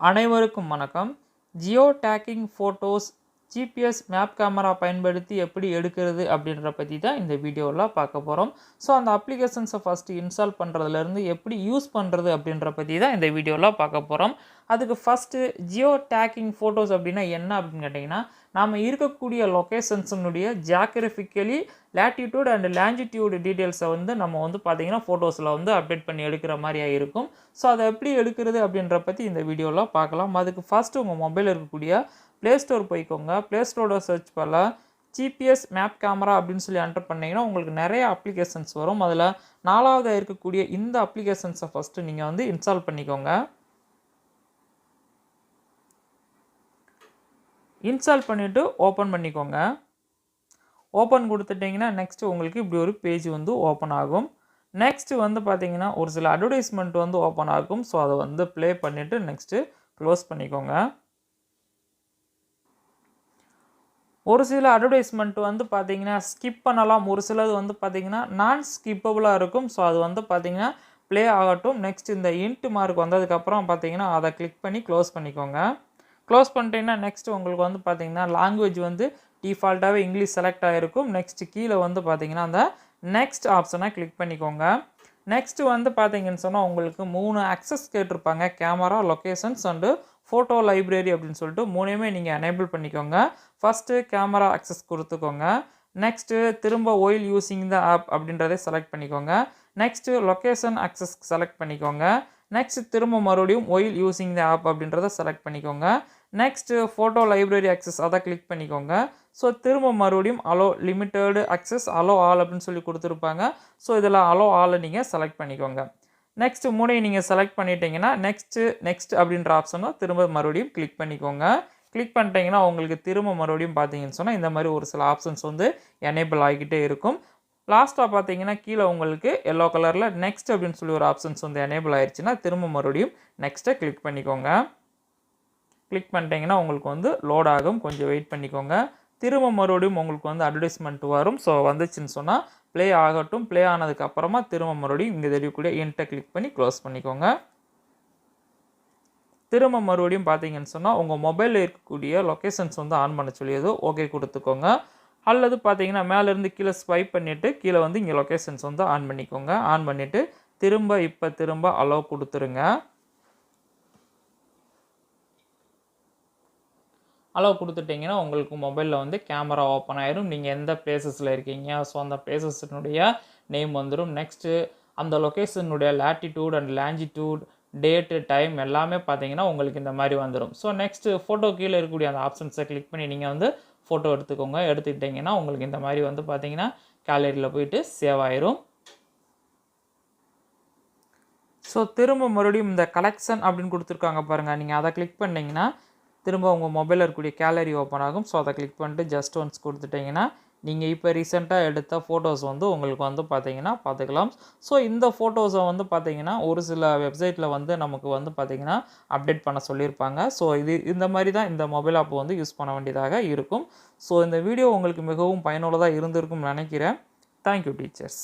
அனைவருக்கும் வணக்கம். Geo tagging photos GPS map camera பயன்படுத்தி எப்படி எடுக்கிறது அப்படின்ற பற்றி தான் இந்த வீடியோவில் பார்க்க போகிறோம் ஸோ அந்த அப்ளிகேஷன்ஸை ஃபஸ்ட்டு இன்ஸ்டால் பண்ணுறதுலேருந்து எப்படி யூஸ் பண்ணுறது அப்படின்ற பற்றி தான் இந்த வீடியோவில் பார்க்க போகிறோம் அதுக்கு ஃபஸ்ட்டு ஜியோ டேக்கிங் ஃபோட்டோஸ் அப்படின்னா என்ன அப்படின்னு கேட்டிங்கன்னா நாம் இருக்கக்கூடிய லொக்கேஷன்ஸினுடைய ஜியாகிரபிக்கலி லேட்டிடியூட் அண்ட் லேஞ்சிடியூட் டீட்டெயில்ஸை வந்து நம்ம வந்து பார்த்திங்கன்னா ஃபோட்டோஸில் வந்து அப்டேட் பண்ணி எடுக்கிற மாதிரியாக இருக்கும். ஸோ அதை எப்படி எடுக்கிறது அப்படின்ற பற்றி இந்த வீடியோவில் பார்க்கலாம். அதுக்கு ஃபஸ்ட்டு உங்கள் மொபைலில் இருக்கக்கூடிய ப்ளே ஸ்டோர் போய்க்கோங்க. ப்ளே ஸ்டோரோட சர்ச் பண்ணல ஜிபிஎஸ் மேப் கேமரா அப்படின்னு சொல்லி என்டர் பண்ணிங்கன்னா உங்களுக்கு நிறைய அப்ளிகேஷன்ஸ் வரும். அதில் நாலாவது இருக்கக்கூடிய இந்த அப்ளிகேஷன்ஸை ஃபஸ்ட்டு நீங்கள் வந்து இன்ஸ்டால் பண்ணிக்கோங்க. இன்ஸ்டால் பண்ணிவிட்டு ஓப்பன் பண்ணிக்கோங்க. ஓப்பன் கொடுத்துட்டிங்கன்னா நெக்ஸ்ட்டு உங்களுக்கு இப்படி ஒரு பேஜ் வந்து ஓப்பன் ஆகும். நெக்ஸ்ட்டு வந்து பார்த்தீங்கன்னா ஒரு சில அட்வர்டைஸ்மெண்ட் வந்து ஓப்பன் ஆகும். ஸோ அதை வந்து ப்ளே பண்ணிவிட்டு நெக்ஸ்ட்டு க்ளோஸ் பண்ணிக்கோங்க. ஒரு சில அட்வர்டைஸ்மெண்ட் வந்து பார்த்தீங்கன்னா ஸ்கிப் பண்ணலாம். ஒரு சிலது வந்து பார்த்தீங்கன்னா நான் ஸ்கிப்பபுளாக இருக்கும். ஸோ அது வந்து பார்த்தீங்கன்னா ப்ளே ஆகட்டும். நெக்ஸ்ட் இந்த இன்ட் மார்க் வந்ததுக்கப்புறம் பார்த்தீங்கன்னா அதை கிளிக் பண்ணி க்ளோஸ் பண்ணிக்கோங்க. க்ளோஸ் பண்ணிட்டீங்கன்னா நெக்ஸ்ட் உங்களுக்கு வந்து பார்த்தீங்கன்னா லாங்குவேஜ் வந்து டிஃபால்ட்டாகவே இங்கிலீஷ் செலக்ட் ஆகிருக்கும் நெக்ஸ்ட் கீழே வந்து பார்த்தீங்கன்னா அந்த நெக்ஸ்ட் ஆப்ஷனை கிளிக் பண்ணிக்கோங்க. நெக்ஸ்ட் வந்து பார்த்தீங்கன்னு சொன்னால் உங்களுக்கு மூணு ஆக்சஸ் கேட்டிருப்பாங்க. Camera locations and photo library அப்படின்னு சொல்லிட்டு மூணையுமே நீங்கள் எனேபிள் பண்ணிக்கோங்க. ஃபஸ்ட்டு கேமரா ஆக்சஸ் கொடுத்துக்கோங்க. நெக்ஸ்ட்டு திரும்ப ஒயில் யூஸிங் த ஆப் அப்படின்றதே செலக்ட் பண்ணிக்கோங்க. நெக்ஸ்ட்டு லொக்கேஷன் ஆக்சஸ் செலக்ட் பண்ணிக்கோங்க. நெக்ஸ்ட் திரும்ப மறுபடியும் ஒயில் யூஸிங் த ஆப் அப்படின்றத செலக்ட் பண்ணிக்கோங்க. நெக்ஸ்ட்டு ஃபோட்டோ லைப்ரரி ஆக்சஸ் அதை கிளிக் பண்ணிக்கோங்க. ஸோ திரும்ப மறுபடியும் allow limited access allow all அப்படின்னு சொல்லி கொடுத்துருப்பாங்க. ஸோ இதில் அலோ ஆலை நீங்கள் செலக்ட் பண்ணிக்கோங்க. நெக்ஸ்ட்டு மூணையும் நீங்கள் செலக்ட் பண்ணிட்டீங்கன்னா நெக்ஸ்ட்டு நெக்ஸ்ட் அப்படின்ற ஆப்ஷனை திரும்ப மறுபடியும் கிளிக் பண்ணிக்கோங்க. கிளிக் பண்ணிட்டீங்கன்னா உங்களுக்கு திரும்ப மறுபடியும் பார்த்தீங்கன்னு சொன்னால் இந்த மாதிரி ஒரு சில ஆப்ஷன்ஸ் வந்து எனேபிள் ஆகிக்கிட்டே இருக்கும். லாஸ்ட்டாக பார்த்தீங்கன்னா கீழே உங்களுக்கு எல்லோ கலரில் நெக்ஸ்ட் அப்படின்னு சொல்லி ஒரு ஆப்ஷன்ஸ் வந்து எனேபிள் ஆயிடுச்சுன்னா திரும்ப மறுபடியும் நெக்ஸ்ட்டை கிளிக் பண்ணிக்கோங்க. கிளிக் பண்ணிட்டீங்கன்னா உங்களுக்கு வந்து லோட் ஆகும். கொஞ்சம் வெயிட் பண்ணிக்கோங்க. திரும்ப மறுபடியும் உங்களுக்கு வந்து அட்வர்டைஸ்மெண்ட் வரும். ஸோ வந்துச்சுன்னு சொன்னால் ப்ளே ஆகட்டும். ப்ளே ஆனதுக்கப்புறமா திரும்ப மறுபடியும் இங்கே தெரியக்கூடிய இன்ட்டை கிளிக் பண்ணி க்ளோஸ் பண்ணிக்கோங்க. திரும்ப மறுபடியும் பார்த்தீங்கன்னு சொன்னால் உங்கள் மொபைலில் இருக்கக்கூடிய லொக்கேஷன்ஸ் வந்து ஆன் பண்ண சொல்லியதோ ஓகே கொடுத்துக்கோங்க. அல்லது பார்த்தீங்கன்னா மேலேருந்து கீழே ஸ்வைப் பண்ணிவிட்டு கீழே வந்து இங்கே லொக்கேஷன்ஸ் வந்து ஆன் பண்ணிக்கோங்க. ஆன் பண்ணிவிட்டு திரும்ப இப்போ திரும்ப அலோவ் கொடுத்துருங்க. அலோவ் கொடுத்துட்டிங்கன்னா உங்களுக்கு மொபைலில் வந்து கேமரா ஓப்பன் ஆயிரும். நீங்கள் எந்த பிளேசஸில் இருக்கீங்க? ஸோ அந்த பிளேசஸினுடைய நேம் வந்துடும் நெக்ஸ்ட்டு அந்த லொக்கேஷனுடைய latitude and longitude date time எல்லாமே பார்த்தீங்கன்னா உங்களுக்கு இந்த மாதிரி வந்துடும் ஸோ நெக்ஸ்ட்டு ஃபோட்டோ கீழே இருக்கக்கூடிய அந்த ஆப்ஷன்ஸை கிளிக் பண்ணி நீங்கள் வந்து ஃபோட்டோ எடுத்துக்கோங்க. எடுத்துக்கிட்டிங்கன்னா உங்களுக்கு இந்த மாதிரி வந்து பார்த்தீங்கன்னா கேலரியில் போயிட்டு சேவ் ஆயிரும். ஸோ திரும்ப மறுபடியும் இந்த கலெக்ஷன் அப்படின்னு கொடுத்துருக்காங்க பாருங்கள் நீங்கள் அதை கிளிக் பண்ணிங்கன்னா திரும்ப உங்கள் மொபைலில் இருக்கக்கூடிய கேலரி ஓப்பன் ஆகும். ஸோ அதை கிளிக் பண்ணிட்டு ஜஸ்ட் ஒன்ஸ் கொடுத்துட்டிங்கன்னா நீங்கள் இப்போ ரீசெண்டாக எடுத்த ஃபோட்டோஸ் வந்து உங்களுக்கு வந்து பார்த்தீங்கன்னா பார்த்துக்கலாம் ஸோ இந்த ஃபோட்டோஸை வந்து பார்த்தீங்கன்னா ஒரு சில வெப்சைட்டில் வந்து நமக்கு வந்து பார்த்தீங்கன்னா அப்டேட் பண்ண சொல்லியிருப்பாங்க. ஸோ இது இந்த மாதிரி தான் இந்த மொபைல் ஆப் வந்து யூஸ் பண்ண வேண்டியதாக இருக்கும். ஸோ இந்த வீடியோ உங்களுக்கு மிகவும் பயனுள்ளதாக இருந்திருக்கும்னு நினைக்கிறேன். Thank you teachers